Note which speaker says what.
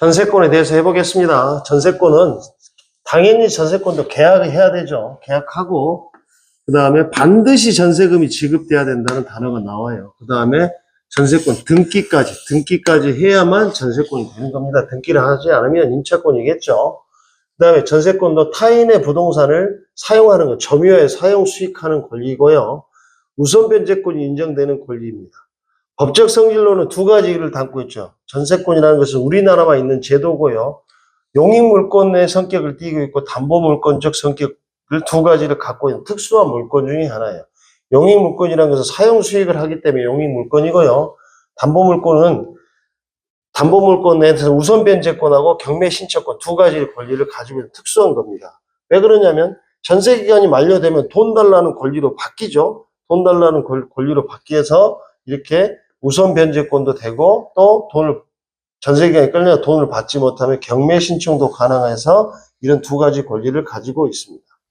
Speaker 1: 전세권에 대해서 해보겠습니다. 전세권은 당연히 전세권도 계약을 해야 되죠. 계약하고 그 다음에 반드시 전세금이 지급돼야 된다는 단어가 나와요. 그 다음에 전세권 등기까지 등기까지 해야만 전세권이 되는 겁니다. 등기를 하지 않으면 임차권이겠죠. 그 다음에 전세권도 타인의 부동산을 사용하는 것, 점유해 사용 수익하는 권리고요. 우선 변제권이 인정되는 권리입니다. 법적 성질로는 두 가지를 담고 있죠. 전세권이라는 것은 우리나라만 있는 제도고요. 용익물권의 성격을 띠고 있고 담보물권적 성격을 두 가지를 갖고 있는 특수한 물권 중에 하나예요. 용익물권이라는 것은 사용 수익을 하기 때문에 용익물권이고요. 담보물권은 담보물권 내에서 우선 변제권하고 경매 신청권 두 가지 권리를 가지고 있는 특수한 겁니다. 왜 그러냐면 전세 기간이 만료되면 돈 달라는 권리로 바뀌죠. 돈 달라는 권- 권리로 바뀌어서 이렇게 우선 변제권도 되고 또 돈을 전세 기간이 끌려 돈을 받지 못하면 경매 신청도 가능해서 이런 두 가지 권리를 가지고 있습니다.